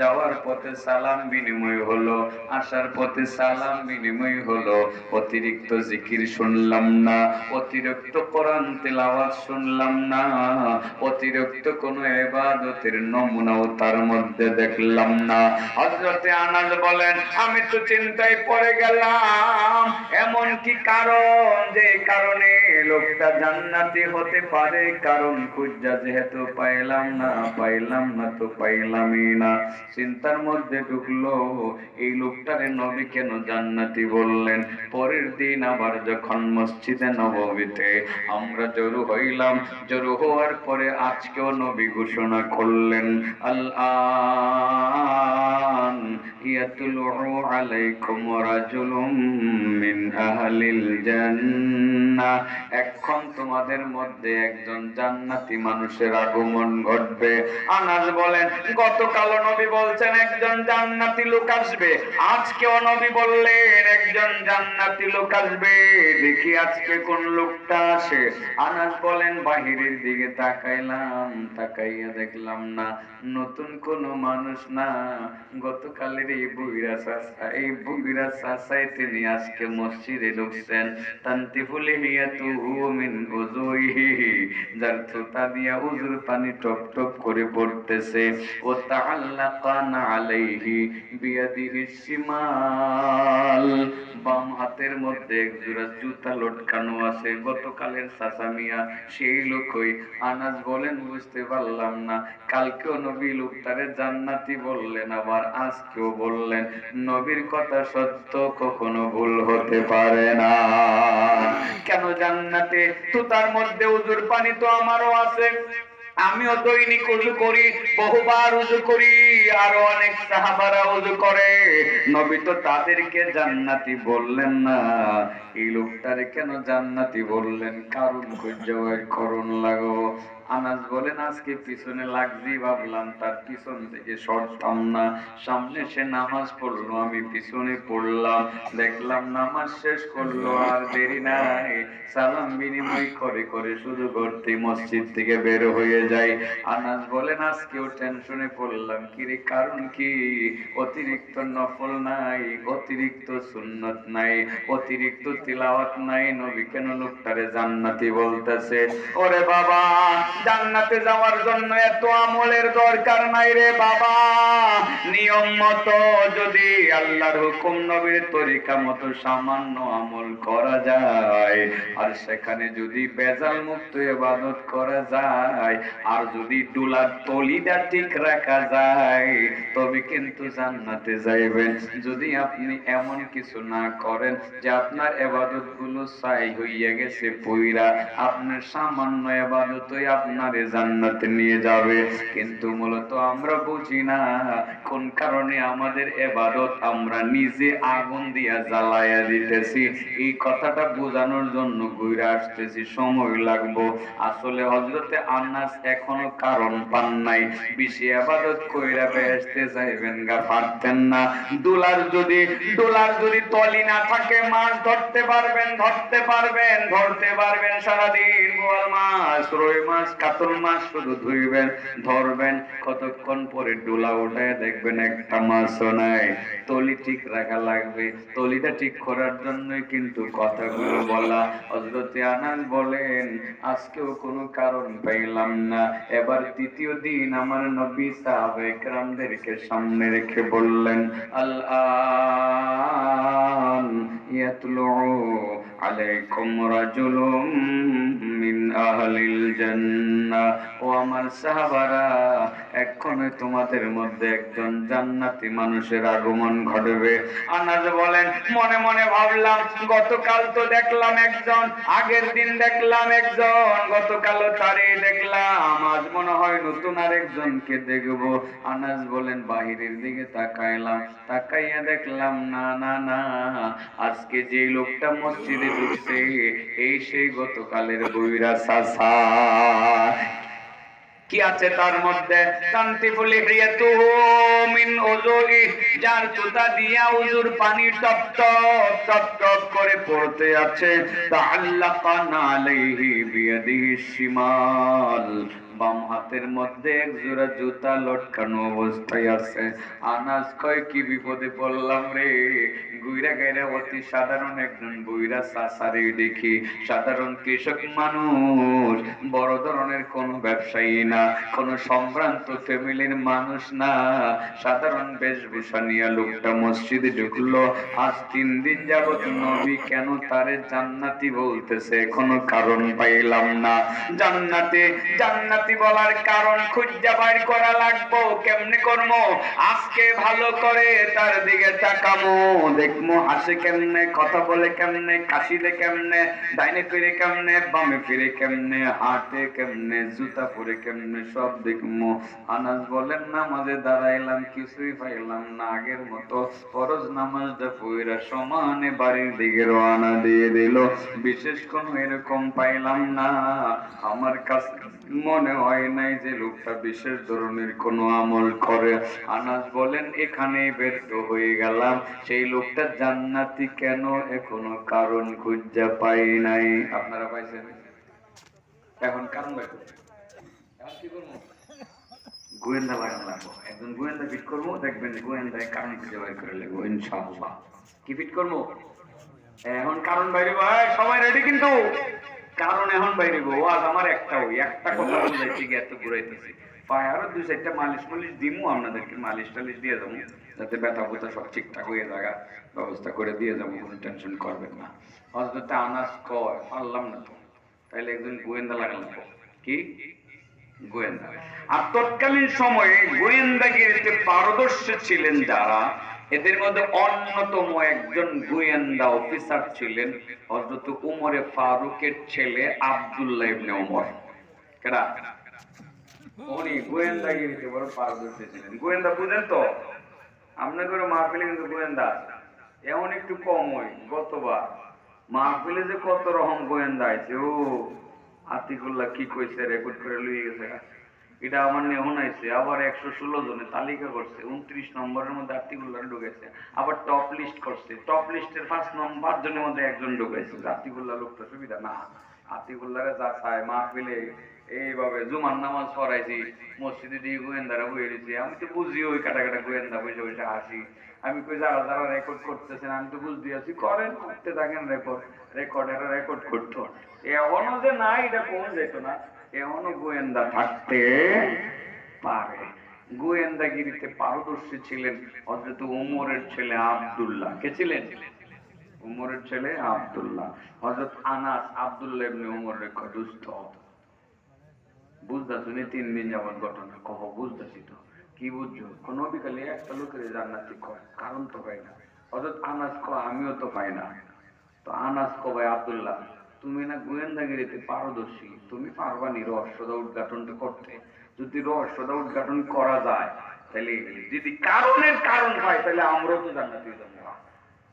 যাওয়ার পথে সালাম বিনিময় হলো, আসার পথে সালাম বিনিময় হলো। অতিরিক্ত জিকির শুনলাম না, অতিরিক্ত কোরআন তেলাওয়াত শুনলাম না, অতিরিক্ত কোন ইবাদতের নমুনাও তার মধ্যে দেখলাম না। হযরতে আনাস বলেন, আমি তো চিন্তায় পড়ে গেলাম, এমন কি কারণ? যে কারণে লোকটা জান্নাতি হতে পারে, কারণ খুঁজা যেহেতু পাইলাম না পাইলাম না তো পাইলামই না। চিন্তার মধ্যে ঢুকলো, এই লোকটারে নবী কেন জান্নাতি বললেন? পরের দিন আবার যখন মসজিদে নববীতে আমরা জড়ো হইলাম, জড়ো হওয়ার পরে আজকেও নবী ঘোষণা করলেন আল ইয়াতলু আলাইকুম রাজুলুম মিন আহলিল জান্নাহ এখন তোমাদের মধ্যে একজন জান্নাতি মানুষের আগমন ঘটবে। আনাস বলেন গতকাল নবী বলছেন একজন জান্নাতি লোক আসবে। আজকেও নবী বললেন একজন জান্নাতি লোক আসবে। দেখি আজকে কোন লোকটা আসে। আনাস বলেন, বাহিরের দিকে তাকাইলাম, তাকাইয়া দেখলাম না। নতুন কোন মানুষ না। গতকালের এই এই তিনি আজকে মসজিদে ঢুকছেন তান্তি ফুলে তু যার থুতা দিয়া উজুর পানি টপ টপ করে পড়তেছে ও তাআল্লাকানা আলাইহি বিয়াদিহি শিমাল বাম হাতের মধ্যে এক জোড়া জুতা লটকানো আছে গতকালের সাসামিয়া সেই লোকই আনাজ বলেন বুঝতে পারলাম না কালকেও নবী লোকটারে জান্নাতি বললেন, আবার আজকেও বললেন নবীর কথা সত্য কখনো ভুল হতে পারে না। কেন জান্নাতে? তো তার মধ্যে উজুর পানি তো আমারও আছে। আমিও দৈনিক উজু করি, বহুবার উজু করি, আরও অনেক সাহাবারা উজু করে। নবী তো তাদেরকে জান্নাতি বললেন না। এই লোকটারে কেন জান্নাতি বললেন? কারণ করণ লাগো। আনাজ বলেন আজকে পিছনে লাগছি, ভাবলাম তার পিছন থেকে সরতাম না। সামনে সে নামাজ পড়ল, আমি পিছনে পড়লাম। দেখলাম নামাজ শেষ করল, আর দেরি নাই। সালাম বিনিময় করে করে শুধু ঘরতে মসজিদ থেকে বের হয়ে যাই। আনাজ বলেন আজকেও টেনশনে পড়লাম। কি রে কারণ কি? অতিরিক্ত নফল নাই, অতিরিক্ত সুন্নত নাই, অতিরিক্ত তিলাওয়াত নাই। নবী কেন লোকটারে জান্নাতি বলতেছে? ওরে বাবা! জান্নাতে যাওয়ার জন্য এত আমলের দরকার নাই রে বাবা। নিয়ম মতো যদি আল্লাহর হুকুম নবীর তরিকা মতো সামান্য আমল করা যায়, আর সেখানে যদি বেজাল মুক্ত ইবাদত করা যায়, আর যদি ডুলার তলিদা ঠিক রাখা যায়, তবে কিন্তু জান্নাতে যাইবেন। যদি আপনি এমন কিছু না করেন যে আপনার এবাদতগুলো ছাই হইয়া গেছে, পইরা আপনার সামান্য এবাদতই আপনারে জান্নাতে নিয়ে যাবে। কিন্তু মূলত আমরা বুঝি না কোন কারণে আমাদের এবাদত আমরা নিজে আগুন দিয়া জ্বালাইয়া দিতেছি। এই কথাটা বোঝানোর জন্য ঘুরে আসতেছি, সময় লাগবো। আসলে হজরতে আন্নাস এখনও কারণ পান নাই। বেশি আবাদত কইরা বেহেশতে যাইবেন গা, পারতেন না। ডোলার যদি ডোলার যদি তলি না থাকে, মাছ ধরতে পারবেন ধরতে পারবেন ধরতে পারবেন সারাদিন। বোয়াল মাছ মাছ কাতল মাছ শুধু ধুইবেন, ধরবেন, কতক্ষণ পরে ডোলা উঠায় দেখবেন একটা নাই। তলি ঠিক রাখা লাগবে। তলিটা ঠিক করার কিন্তু কথাগুলো বলা। হজরতে আনাস বলেন, আজকেও কোনো কারণ পাইলাম না। এবার তৃতীয় দিন আমার নবী সাহাবে সামনে রেখে বললেন আল্লাহ আলাইকুম রাজুলুম মিন আহলিল জান্নাহ ও আমার সাহাবারা এক্ষণে তোমাদের মধ্যে একজন জান্নাতি মানুষের আগমন ঘটবে। আনাজ বলেন, মনে মনে ভাবলাম, গতকাল তো দেখলাম একজন, আগের দিন দেখলাম একজন, গতকালও তারে দেখলাম, আজ মনে হয় নতুন আরেকজনকে দেখব। আনাজ বলেন, বাহিরের দিকে তাকাইলাম, তাকাইয়া দেখলাম, না না না, আজকে যে লোকটা মসজিদে ঢুকছে এই সেই গতকালের বইরা সাসা কি আছে তার মধ্যে? কান্তি ফুলি রিয়াতু মিন উজুরি যার জুতা দিয়া উজুর পানি টপ টপ টপ টপ করে পড়তে আছে। তাআল্লাকানা আলাইহি বিয়াদিহি শিমাল। বাম হাতের মধ্যে এক জোড়া জুতা লটকানো অবস্থায় আছে। আনাজ কয় কি বিপদে পড়লাম রে? গুইরা গাইরা অতি সাধারণ একজন বুইরা সাসারে দেখি। সাধারণ কৃষক মানুষ, বড় ধরনের কোন ব্যবসায়ী না, কোন সম্ভ্রান্ত ফ্যামিলির মানুষ না। সাধারণ বেশভূষা নিয়ে লোকটা মসজিদে ঢুকলো। আজ তিন দিন যাবত নবী কেন তারে জান্নাতি বলতেছে? কোনো কারণ পাইলাম না। জান্নাতে, জান্নাতি বলার কারণ খুঁজা বাইর করা লাগবো, কেমনে করব আজকে ভালো করে তার দিকে তাকামো। দেখমো হাসে কেমনে, কথা বলে কেমনে, কাশিলে কেমনে, ডাইনে ফিরে কেমনে, বামে ফিরে কেমনে, হাতে কেমনে, জুতা পরে কেমনে, সব দেখমো। আনাজ বলেন নামাজে দাঁড়াইলাম, কিছুই পাইলাম না, আগের মতো ফরজ নামাজটা পইরা সমানে বাড়ির দিকে রওনা দিয়ে দিল। বিশেষ কোনো এরকম পাইলাম না। আমার কাছে মনে হয় নাই যে লোকটা বিশেষ ধরনের কোনো আমল করে। আনাজ বলেন এখানে ব্যর্থ হয়ে গেলাম। সেই লোকটা জান্নাতি কেন? এখনও কারণ খুঁজা পাই নাই। আপনারা পাইছেন? এখন কারণ ইনশাআল্লাহ। কি ফিট করব? এখন কারণ বাইরে, ভাই, সবাই রেডি কিন্তু? কারণ এখন বাইরে আজ আমার একটা ওই, একটা কথা বুঝাইছি কি এত ঘুরাইতেছি। পায়ে আরও দুই চারটা মালিশ মালিশ দিমু, আপনাদেরকে মালিশ টালিশ দিয়ে যাব যাতে ব্যথা বুথা সব ঠিকঠাক হয়ে জায়গা ব্যবস্থা করে দিয়ে যাব কোনো টেনশন করবেন না। হজরত আনাস কয়, পারলাম না তো, তাইলে একজন গোয়েন্দা লাগালাম কি? গোয়েন্দা। আর তৎকালীন সময়ে গোয়েন্দাগিরিতে পারদর্শী ছিলেন যারা এদের মধ্যে অন্যতম একজন গোয়েন্দা অফিসার ছিলেন হযরত উমরে ফারুকের ছেলে আব্দুল্লাহ ইবনে উমর। কেডা উনি বড় পারদর্শী ছিলেন। গোয়েন্দা বুঝেন তো? আপনাদের মাহফিলে কিন্তু গোয়েন্দা এমন একটু কম হয় গতবার। মাহফিলে যে কত রকম গোয়েন্দা আছে, ও আতিকুল্লাহ কি কইছে রেকর্ড করে লুয়ে গেছে। এটা আমার নেহন আইছে আবার একশো ষোলো জনে তালিকা করছে, উনত্রিশ নম্বরের মধ্যে আতিকুল্লাহ ঢুকেছে আবার টপ লিস্ট করছে টপ লিস্টের ফার্স্ট নম্বর জনের মধ্যে একজন ঢুকেছে আতিকুল্লাহ লোকটা সুবিধা না, আতিকুল্লাহরে যা চায়, মাহফিলে এইভাবে জুমার নামাজ পড়াইছি, মসজিদে দিয়ে গোয়েন্দারা বয়ে দিয়েছি আমি তো বুঝি ওই কাটা কাটা গোয়েন্দা বসে বসে হাসি আমি কই যারা যারা রেকর্ড করতেছেন, আমি তো বুঝতে আছি, করেন, করতে থাকেন রেকর্ড রেকর্ড এটা রেকর্ড করতো এখনও যে নাই এটা কোন যেত না। এখনও গোয়েন্দা থাকতে পারে? গোয়েন্দাগিরিতে পারদর্শী ছিলেন হযরত উমরের ছেলে আব্দুল্লাহ। কে ছিলেন? উমরের ছেলে আব্দুল্লাহ। হযরত আনাস আব্দুল্লাহ ইবনে উমরের দুস্থ বুঝতেছো নি তিন দিন যাবত ঘটনা কহ, বুঝতেছি তো। কি বুঝছ? কোন বিকালে একটা লোকের জান্নাতি কয়, কারণ তো পাই না। অর্থাৎ আনাস ক আমিও তো পাই না। তো আনাস ক ভাই আব্দুল্লাহ তুমি না গোয়েন্দাগিরিতে পারদর্শী, তুমি পারবা নি রহস্যদা উদ্ঘাটনটা করতে। যদি রহস্যদা উদ্ঘাটন করা যায়, তাহলে যদি কারণের কারণ হয়, তাহলে আমরাও তো জান্নাতি যাব।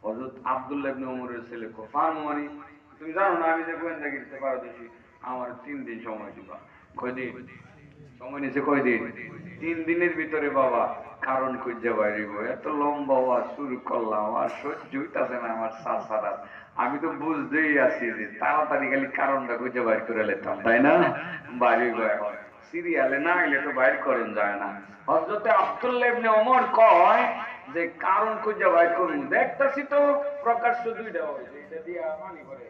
হযরত আব্দুল্লাহ ওমরের ছেলে কো পারব মানে তুমি জানো না আমি যে গোয়েন্দাগিরিতে পারদর্শী, আমার তিন দিন সময় দিবা। কয়দিন? সময় নিয়েছে কয়দিন? তিন দিনের ভিতরে বাবা, কারণ খুঁজে বাইরিব এত লম্বা ওয়াজ শুরু করলাম, আর সহ্য হইতাছে না আমার সাসারা আমি তো বুঝতেই আছি যে তাড়াতাড়ি খালি কারণটা খুঁজে বাইর করে লেতাম তাই না? বাড়িব এখন সিরিয়ালে না এলে তো বাইর করুন যায় না। হজরতে আব্দুল্লাহ ইবনে ওমর কয় যে কারণ খুঁজে বাইর করুন। দেখতাছি তো প্রকাশ্য দুইটা হয়েছে এটা দিয়ে মানি করে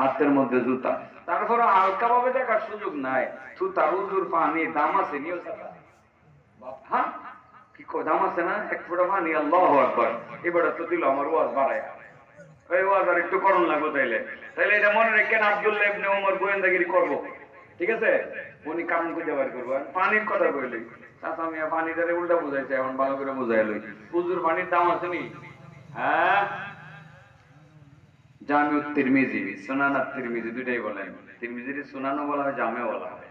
হাতের মধ্যে জুতা। তারপরে হালকা ভাবে দেখার সুযোগ নাই। সুতার উজুর পানি দাম আছে সাথা হ্যাঁ? আছে না? এক পানি আল্লাহ এবার তো দিল, আমার ওয়াজ বাড়ায়। এই ওয়াজ আর একটু করণ তাইলে। তাইলে এটা মনে রেখেন, আব্দুল্লাহ ইবনে ওমর গোয়েন্দাগিরি ঠিক আছে? উনি কারণ খুঁজে বার করব। পানির কথা কইলি। চাচা মিয়া পানিটারে উল্টা বুঝাইছে, এখন ভালো করে বুঝাই লই। পুজুর পানির দাম আছে নি? হ্যাঁ? তিরমিজি, সুনানা তিরমিজি দুইটাই বলেন তিরমিজির সুনানো বলা হয় জামেও বলা হয়।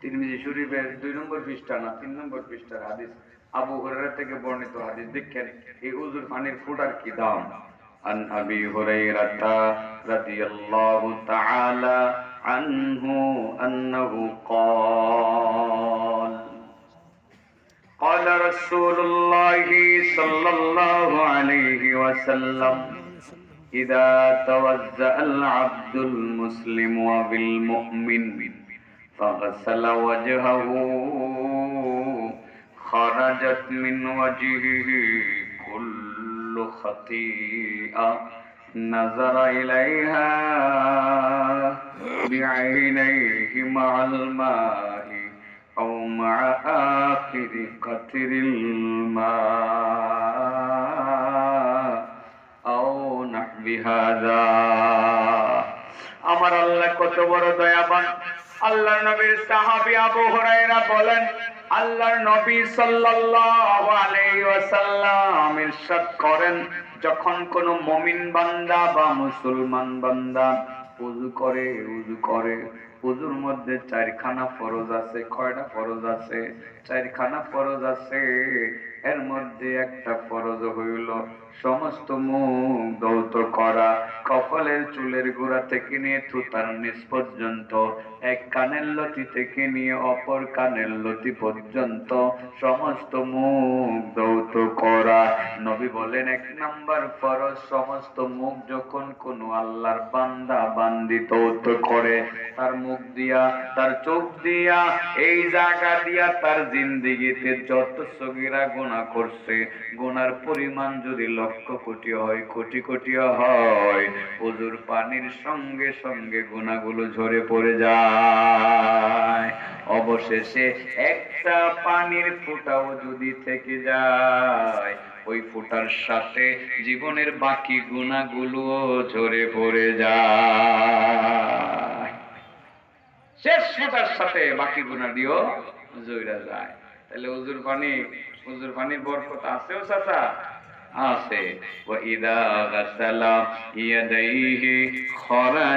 তিরমিজি শরীফের দুই নম্বর পৃষ্ঠা না, তিন নম্বর পৃষ্ঠার হাদিস। আবু হুরায়রা থেকে বর্ণিত হাদিস দেখেন এই উজুর পানির ফুটার কি দাম عن أبي هريرة رضي الله تعالى عنه أنه قال قال رسول الله صلى الله عليه وسلم إذا توزع العبد المسلم وبالمؤمن فغسل وجهه خرجت من وجهه كل خطيئة نظر إليها بعينيه مع الماء أو مع آخر قطر الماء أو نحو هذا আমার আল্লাহ কত বড় দয়াবান আল্লাহর নবীর সাহাবী আবু হুরায়রা বলেন আল্লাহর নবী সাল্লাল্লাহু আলাইহি ওয়াসাল্লাম ইরশাদ করেন, যখন কোন মুমিন বান্দা বা মুসলমান বান্দা উযু করে উযু করে, উযুর মধ্যে চারখানা ফরজ আছে, কয়টা ফরজ আছে? চারখানা ফরজ আছে। এর মধ্যে একটা ফরজ হইল। সমস্ত মুখ দৌত করা, কপালের চুলের গোড়া থেকে নিয়ে থুতার নিচ পর্যন্ত, এক কানের লতি থেকে নিয়ে অপর কানের লতি পর্যন্ত সমস্ত মুখ দৌত করা। নবী বলেন, এক নাম্বার ফরজ সমস্ত মুখ যখন কোনো আল্লাহর বান্দা বান্দি দৌত করে, তার মুখ দিয়া, তার চোখ দিয়া, এই জায়গা দিয়া তার জিন্দিগিতে যত সগিরা গোনা করছে গোনার পরিমাণ যদি লক্ষ কোটি হয়, কোটি কোটি হয় হুজুর পানির সঙ্গে সঙ্গে গোনাগুলো ঝরে পড়ে যায়। অবশেষে একটা পানির ফোঁটাও যদি থেকে যায়, ওই ফোঁটার সাথে জীবনের বাকি গুণাগুলো ঝরে পড়ে যায়। শেষ ফোঁটার সাথে বাকি গুণা দিও জয়রা যায়। তাহলে হুজুর পানি হুজুর পানির বরকত আছেও চাচা? আছে। ওয়া ইদা গাসালা ইয়াদাইহি খরাজ